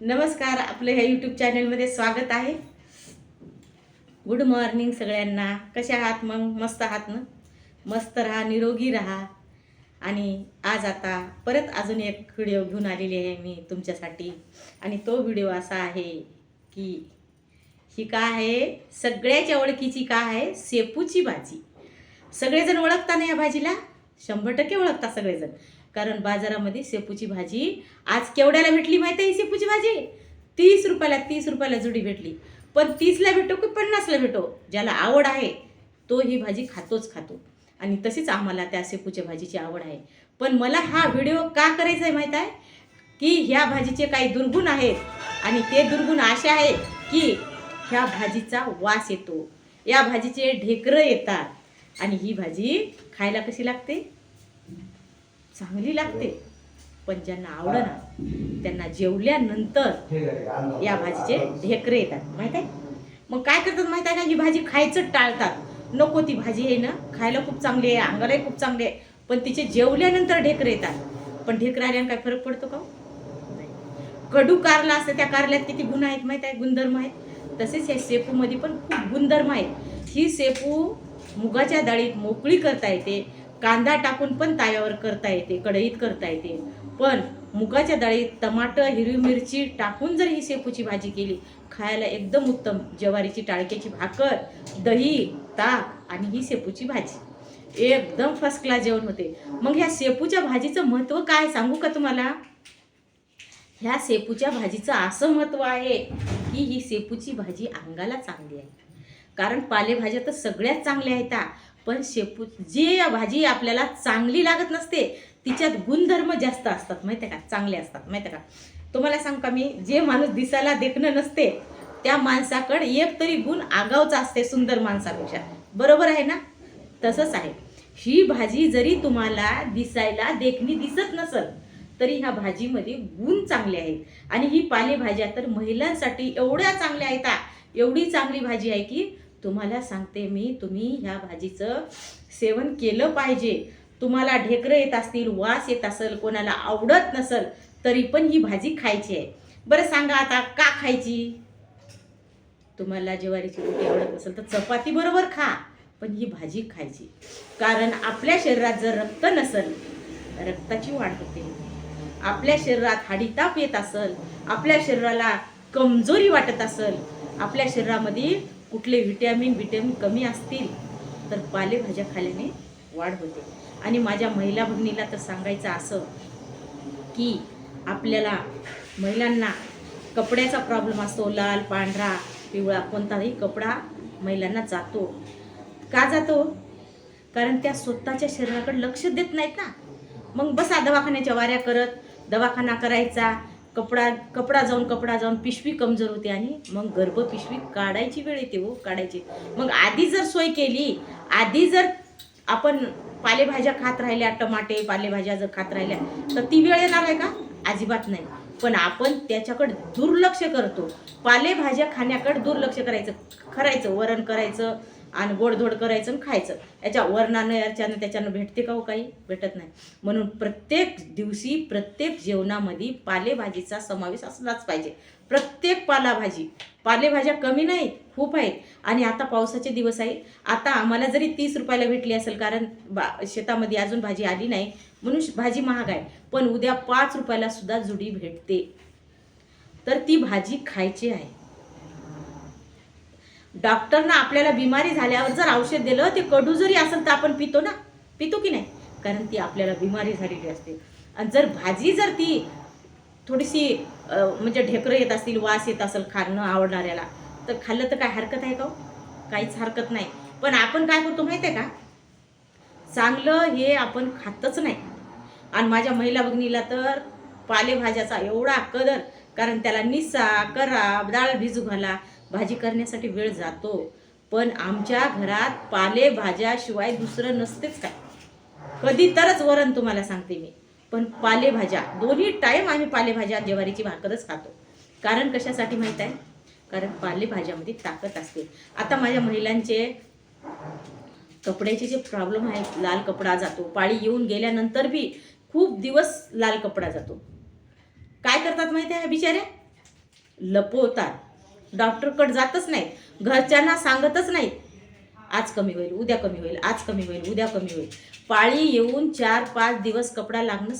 नमस्कार आपलं ह्या यूट्यूब चॅनलमध्ये स्वागत आहे. गुड मॉर्निंग सगळ्यांना. कशा आहात मग? मस्त आहात ना? मस्त राहा निरोगी राहा. आणि आज आता परत अजून एक व्हिडिओ घेऊन आलेली आहे मी तुमच्यासाठी. आणि तो व्हिडिओ असा आहे की ही काय आहे? सगळ्याच्या ओळखीची का आहे? शेपूची भाजी. सगळेजण ओळखता ना या भाजीला? शंभर टक्के ओळखता सगळेजण. कारण बाजारामध्ये शेपूची भाजी आज केवढ्याला भेटली माहीत आहे शेपूची भाजी? तीस रुपयाला तीस रुपयाला जुडी भेटली. पण तीसला भेटो की पन्नासला भेटो? ज्याला आवड आहे तो ही भाजी खातोच खातो. आणि तशीच आम्हाला त्या शेपूच्या भाजीची आवड आहे. पण मला हा व्हिडिओ का करायचा आहे माहीत आहे? की ह्या भाजीचे काही दुर्गुण आहेत आणि ते दुर्गुण असे आहेत की ह्या भाजीचा वास येतो. या भाजीचे ढेकरं येतात. आणि ही भाजी खायला कशी लागते? चांगली लागते. पण ज्यांना आवडना त्यांना जेवल्यानंतर या भाजीचे ढेकरे येतात. माहीत आहे? मग काय करतात माहीत आहे का? ही भाजी खायचं टाळतात. नको ती भाजी आहे ना खायला खूप चांगली आहे अंगालाही खूप चांगली आहे. पण तिचे जेवल्यानंतर ढेकरे येतात. पण ढेकरं आल्यानं काय फरक पडतो का हो? कडू कारला असतं त्या कारल्यात किती गुण आहेत माहीत आहे? गुणधर्म आहेत. तसेच या शेपूमध्ये पण खूप गुणधर्म आहेत. ही शेपू मुगाच्या डाळीत मोकळी करता येते कांदा टाकून पण ताव्यावर करता येते कढईत करता येते. पण मुगाच्या डाळीत टमाटर हिरवी मिरची टाकून जर ही शेपूची भाजी केली खायला एकदम उत्तम. ज्वारीची टाळक्याची भाकर दही ताक आणि ही शेपूची भाजी. एकदम फर्स्ट क्लास जेवण होते. मग ह्या शेपूच्या भाजीचं महत्त्व काय सांगू का तुम्हाला? ह्या शेपूच्या भाजीचं असं महत्त्व आहे की ही शेपूची भाजी अंगाला चांगली आहे. कारण पालेभाज्या तर सगळ्यात चांगल्या आहेत पण शेपू जी भाजी आपल्याला चांगली लागत नसते तिच्यात गुणधर्म जास्त असतात. माहिती आहे का? चांगले असतात. माहिती आहे का? तुम्हाला सांग का मी? जे माणूस दिसायला देखणं नसते त्या माणसाकडे एक तरी गुण आगावचा असते सुंदर माणसापेक्षा. बरोबर आहे ना? तसंच आहे. ही भाजी जरी तुम्हाला दिसायला देखणी दिसत नसल तरी ह्या भाजीमध्ये गुण चांगले आहेत. आणि ही पालेभाज्या तर महिलांसाठी एवढ्या चांगल्या आहेत एवढी चांगली भाजी आहे की तुम्हाला सांगते मी तुम्ही ह्या भाजीचं सेवन केलं पाहिजे. तुम्हाला ढेकरं येत असतील वास येत असेल कोणाला आवडत नसेल तरी पण ही भाजी खायची आहे. बरं सांगा आता का खायची? तुम्हाला ज्वारीची रोटी आवडत नसेल तर चपाती बरोबर खा पण ही भाजी खायची. कारण आपल्या शरीरात जर रक्त नसेल रक्ताची वाढ होते. आपल्या शरीरात हाडीताप येत असेल आपल्या शरीराला कमजोरी वाटत असेल आपल्या शरीरामध्ये कुठले विटॅमिन विटॅमिन कमी असतील तर पालेभाज्या खाल्ल्याने वाढ होते. आणि माझ्या महिला भगिनीला तर सांगायचं असं की आपल्याला महिलांना कपड्याचा प्रॉब्लेम असतो लाल पांढरा पिवळा कोणताही कपडा महिलांना जातो. का जातो? कारण त्या स्वतःच्या शरीराकडे लक्ष देत नाहीत ना. मग बसा दवाखान्याच्या वाऱ्या करत दवाखाना करायचा कपडा कपडा जाऊन कपडा जाऊन पिशवी कमजोर होते आणि मग गर्भ पिशवी काढायची वेळ येते हो काढायची. मग आधी जर सोय केली आधी जर आपण पालेभाज्या खात राहिल्या टमाटे पालेभाज्या जर खात राहिल्या तर ती वेळ येणार आहे का? अजिबात नाही. पण आपण त्याच्याकडे दुर्लक्ष करतो. पालेभाज्या खाण्याकडे दुर्लक्ष करायचं करायचं वरण करायचं आणि गोडधोड करायचं आणि खायचं. याच्या वरणानं याच्यानं त्याच्यानं भेटते का हो काही? भेटत नाही. म्हणून प्रत्येक दिवशी प्रत्येक जेवणामध्ये पालेभाजीचा समावेश असलाच पाहिजे. प्रत्येक पालाभाजी पालेभाज्या कमी नाही खूप आहेत. आणि आता पावसाचे दिवस आहे. आता आम्हाला जरी तीस रुपयाला भेटली असेल कारण बा शेतामध्ये अजून भाजी आली नाही म्हणून भाजी महाग आहे. पण उद्या पाच रुपयाला सुद्धा जुडी भेटते. तर ती भाजी खायची आहे. डॉक्टरनं आपल्याला बिमारी झाल्यावर जर औषध दिलं ते कडू जरी असेल तर आपण पितो ना? पितो की नाही? कारण ती आपल्याला बिमारी झालेली असते. आणि जर भाजी जर ती थोडीशी म्हणजे ढेकरं येत असतील वास येत असेल खाणं आवडणाऱ्याला तर खाल्लं तर काय हरकत आहे का हो? काहीच हरकत नाही. पण आपण काय करतो माहिती आहे का? चांगलं हे आपण खातच नाही. आणि माझ्या महिला भगिनीला तर पालेभाज्याचा एवढा कदर कारण त्याला निसा करा डाळ भिजू घाला भाजी करण्यासाठी वेळ जातो. पण आमच्या घरात पालेभाज्याशिवाय दुसरं नसतेच काय? कधी तरच वरण तुम्हाला सांगते मी. पण पालेभाज्या दोन्ही टाईम आम्ही पालेभाज्या ज्वारीची भाकरच खातो. कारण कशासाठी माहीत आहे? कारण पालेभाज्यामध्ये ताकद असते. आता माझ्या महिलांचे कपड्याचे जे प्रॉब्लेम आहे लाल कपडा जातो. पाळी येऊन गेल्यानंतर बी खूप दिवस लाल कपडा जातो. काय करतात माहिती आहे बिचारे? लपवतात. डॉक्टरकडे जातच नाहीत. घरच्यांना सांगतच नाहीत. आज कमी होईल उद्या कमी होईल आज कमी होईल उद्या कमी होईल. पाळी येऊन चार पाच दिवस कपडा लागणं